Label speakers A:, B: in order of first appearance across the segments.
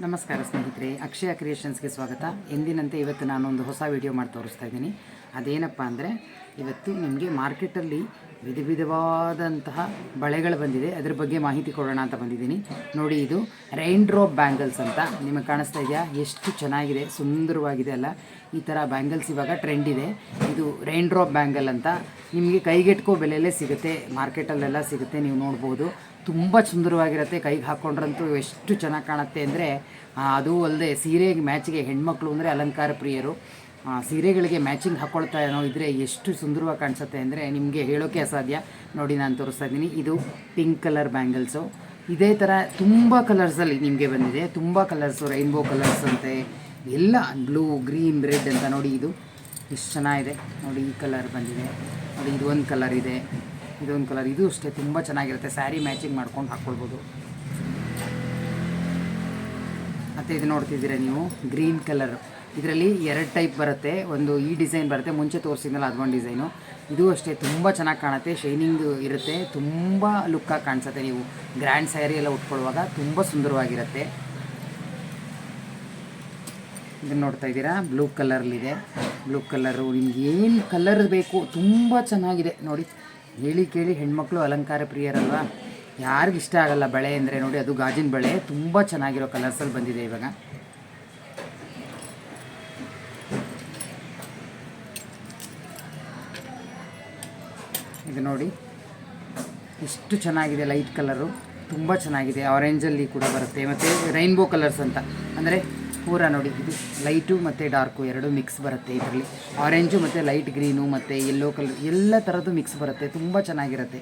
A: ನಮಸ್ಕಾರ ಸ್ನೇಹಿತರೆ, ಅಕ್ಷಯ ಕ್ರಿಯೇಷನ್ಸ್ಗೆ ಸ್ವಾಗತ. ಎಂದಿನಂತೆ ಇವತ್ತು ನಾನೊಂದು ಹೊಸ ವಿಡಿಯೋ ಮಾಡಿ ತೋರಿಸ್ತಾ ಇದ್ದೀನಿ. ಅದೇನಪ್ಪ ಅಂದರೆ, ಇವತ್ತು ನಿಮಗೆ ಮಾರ್ಕೆಟಲ್ಲಿ ವಿಧ ವಿಧವಾದಂತಹ ಬಳೆಗಳು ಬಂದಿದೆ. ಅದ್ರ ಬಗ್ಗೆ ಮಾಹಿತಿ ಕೊಡೋಣ ಅಂತ ಬಂದಿದ್ದೀನಿ. ನೋಡಿ ಇದು ರೈನ್ ಡ್ರಾಪ್ ಬ್ಯಾಂಗಲ್ಸ್ ಅಂತ ನಿಮಗೆ ಕಾಣಿಸ್ತಾ ಇದೆಯಾ? ಎಷ್ಟು ಚೆನ್ನಾಗಿದೆ, ಸುಂದರವಾಗಿದೆ ಅಲ್ಲ. ಈ ಥರ ಬ್ಯಾಂಗಲ್ಸ್ ಇವಾಗ ಟ್ರೆಂಡ್ ಇದೆ. ಇದು ರೈನ್ ಡ್ರಾಪ್ ಬ್ಯಾಂಗಲ್ ಅಂತ ನಿಮಗೆ ಕೈಗೆಟ್ಕೋ ಬೆಲೆಯಲ್ಲೇ ಸಿಗುತ್ತೆ. ಮಾರ್ಕೆಟಲ್ಲೆಲ್ಲ ಸಿಗುತ್ತೆ, ನೀವು ನೋಡ್ಬೋದು. ತುಂಬ ಸುಂದರವಾಗಿರುತ್ತೆ. ಕೈಗೆ ಹಾಕ್ಕೊಂಡ್ರಂತೂ ಎಷ್ಟು ಚೆನ್ನಾಗಿ ಕಾಣುತ್ತೆ ಅಂದರೆ ಅದು ಅಲ್ಲದೆ ಸೀರೆಗೆ ಮ್ಯಾಚಿಗೆ ಹೆಣ್ಮಕ್ಳು ಅಂದರೆ ಅಲಂಕಾರ ಪ್ರಿಯರು. ಸೀರೆಗಳಿಗೆ ಮ್ಯಾಚಿಂಗ್ ಹಾಕ್ಕೊಳ್ತಾ ಏನೋ ಇದ್ದರೆ ಎಷ್ಟು ಸುಂದರವಾಗಿ ಕಾಣಿಸುತ್ತೆ ಅಂದರೆ ನಿಮಗೆ ಹೇಳೋಕ್ಕೆ ಅಸಾಧ್ಯ. ನೋಡಿ ನಾನು ತೋರಿಸ್ತಾ ಇದ್ದೀನಿ. ಇದು ಪಿಂಕ್ ಕಲರ್ ಬ್ಯಾಂಗಲ್ಸು ಇದೇ ಥರ ತುಂಬ ಕಲರ್ಸಲ್ಲಿ ನಿಮಗೆ ಬಂದಿದೆ. ತುಂಬ ಕಲರ್ಸು ರೈನ್ಬೋ ಕಲರ್ಸ್ ಅಂತೆ, ಎಲ್ಲ ಬ್ಲೂ ಗ್ರೀನ್ ರೆಡ್ ಅಂತ ನೋಡಿ ಇದು ಎಷ್ಟು ಚೆನ್ನಾಗಿದೆ. ನೋಡಿ ಈ ಕಲರ್ ಬಂದಿದೆ. ನೋಡಿ ಇದೊಂದು ಕಲರ್ ಇದೆ. ಇದೊಂದು ಕಲರ್ ಇದು ಅಷ್ಟೇ, ತುಂಬ ಚೆನ್ನಾಗಿರುತ್ತೆ. ಸ್ಯಾರಿ ಮ್ಯಾಚಿಂಗ್ ಮಾಡ್ಕೊಂಡು ಹಾಕ್ಕೊಳ್ಬೋದು ಮತ್ತು ಇದು ನೋಡ್ತಿದ್ದೀರಾ ನೀವು? Green colour. ಇದರಲ್ಲಿ ಎರಡು ಟೈಪ್ ಬರುತ್ತೆ. ಒಂದು ಈ ಡಿಸೈನ್ ಬರುತ್ತೆ. ಮುಂಚೆ ತೋರಿಸಿದ್ನಲ್ಲ ಅದೊಂದು ಡಿಸೈನು. ಇದು ಅಷ್ಟೇ, ತುಂಬ ಚೆನ್ನಾಗಿ ಕಾಣುತ್ತೆ. ಶೈನಿಂಗ್ ಇರುತ್ತೆ. ತುಂಬ ಲುಕ್ಕಾಗಿ ಕಾಣಿಸುತ್ತೆ ನೀವು. ಗ್ರ್ಯಾಂಡ್ ಸ್ಯಾರಿ ಎಲ್ಲ ಉಟ್ಕೊಳ್ಳುವಾಗ ತುಂಬ ಸುಂದರವಾಗಿರುತ್ತೆ. ಇದನ್ನು ನೋಡ್ತಾ ಇದ್ದೀರಾ? ಬ್ಲೂ ಕಲರ್ಲಿದೆ. Blue colour. ನಿಮ್ಗೆ ಏನು ಕಲರ್ ಬೇಕು? ತುಂಬ ಚೆನ್ನಾಗಿದೆ. ನೋಡಿ, ಹೇಳಿ ಕೇಳಿ ಹೆಣ್ಮಕ್ಳು ಅಲಂಕಾರ ಪ್ರಿಯರಲ್ವಾ? ಯಾರಿಗೂ ಇಷ್ಟ ಆಗಲ್ಲ ಬಳೆ ಅಂದರೆ ನೋಡಿ, ಅದು ಗಾಜಿನ ಬಳೆ. ತುಂಬ ಚೆನ್ನಾಗಿರೋ ಕಲರ್ಸಲ್ಲಿ ಬಂದಿದೆ ಇವಾಗ. ಇದು ನೋಡಿ, ಎಷ್ಟು ಚೆನ್ನಾಗಿದೆ ಲೈಟ್ ಕಲರು ತುಂಬ ಚೆನ್ನಾಗಿದೆ. ಆರೆಂಜಲ್ಲಿ ಕೂಡ ಬರುತ್ತೆ. ಮತ್ತು ರೈನ್ಬೋ ಕಲರ್ಸ್ ಅಂತ. ಅಂದರೆ ಪೂರ ನೋಡಿ, ಇದು ಲೈಟು ಮತ್ತು ಡಾರ್ಕು ಎರಡು ಮಿಕ್ಸ್ ಬರುತ್ತೆ ಇದರಲ್ಲಿ. ಆರೆಂಜು ಮತ್ತು ಲೈಟ್ ಗ್ರೀನು ಮತ್ತು ಯೆಲ್ಲೋ ಕಲರ್ ಎಲ್ಲ ಥರದ್ದು ಮಿಕ್ಸ್ ಬರುತ್ತೆ, ತುಂಬ ಚೆನ್ನಾಗಿರುತ್ತೆ.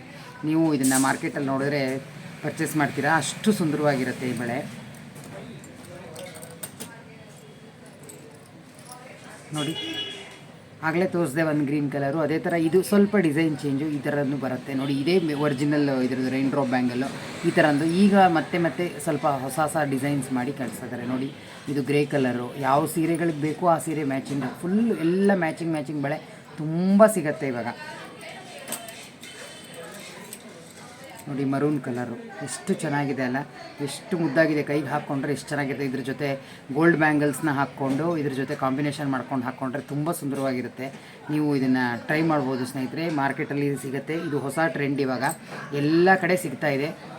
A: ನೀವು ಇದನ್ನು ಮಾರ್ಕೆಟಲ್ಲಿ ನೋಡಿದ್ರೆ ಪರ್ಚೇಸ್ ಮಾಡ್ತೀರಾ, ಅಷ್ಟು ಸುಂದರವಾಗಿರುತ್ತೆ ಈ ಬಳೆ. ನೋಡಿ. ಆಗಲೇ ತೋರಿಸಿದೆ ಒಂದು ಗ್ರೀನ್ ಕಲರು. ಅದೇ ಥರ ಇದು ಸ್ವಲ್ಪ ಡಿಸೈನ್ ಚೇಂಜು ಈ ಥರದ್ದು ಬರುತ್ತೆ. ನೋಡಿ, ಇದೇ ಒರಿಜಿನಲ್ ಇದ್ರದ್ದು ರೈನ್ ಡ್ರಾಪ್ ಬ್ಯಾಂಗಲ್ಲು ಈ ಥರದ್ದು ಈಗ ಮತ್ತೆ ಮತ್ತೆ ಸ್ವಲ್ಪ ಹೊಸ ಹೊಸ ಡಿಸೈನ್ಸ್ ಮಾಡಿ ಕಳಿಸ್ತಾರೆ ನೋಡಿ, ಇದು ಗ್ರೇ ಕಲರು ಯಾವ ಸೀರೆಗಳಿಗೆ ಬೇಕೋ ಆ ಸೀರೆ ಮ್ಯಾಚಿಂಗ್ ಫುಲ್ ಎಲ್ಲ ಮ್ಯಾಚಿಂಗ್ ಮ್ಯಾಚಿಂಗ್ ಬಳೆ ತುಂಬ ಸಿಗುತ್ತೆ ಇವಾಗ. ನೋಡಿ ಮರೂನ್ ಕಲರು. ಎಷ್ಟು ಚೆನ್ನಾಗಿದೆ ಅಲ್ಲ? ಎಷ್ಟು ಮುದ್ದಾಗಿದೆ ಕೈಗೆ ಹಾಕ್ಕೊಂಡ್ರೆ ಎಷ್ಟು ಚೆನ್ನಾಗಿದೆ ಇದ್ರ ಜೊತೆ ಗೋಲ್ಡ್ ಬ್ಯಾಂಗಲ್ಸ್ನ ಹಾಕ್ಕೊಂಡು, ಇದ್ರ ಜೊತೆ ಕಾಂಬಿನೇಷನ್ ಮಾಡ್ಕೊಂಡು ಹಾಕ್ಕೊಂಡ್ರೆ ತುಂಬ ಸುಂದರವಾಗಿರುತ್ತೆ. ನೀವು ಇದನ್ನು ಟ್ರೈ ಮಾಡ್ಬೋದು ಸ್ನೇಹಿತರೆ. ಮಾರ್ಕೆಟಲ್ಲಿ ಸಿಗುತ್ತೆ. ಇದು ಹೊಸ ಟ್ರೆಂಡ್ ಇವಾಗ. ಎಲ್ಲ ಕಡೆ ಸಿಗ್ತಾ ಇದೆ.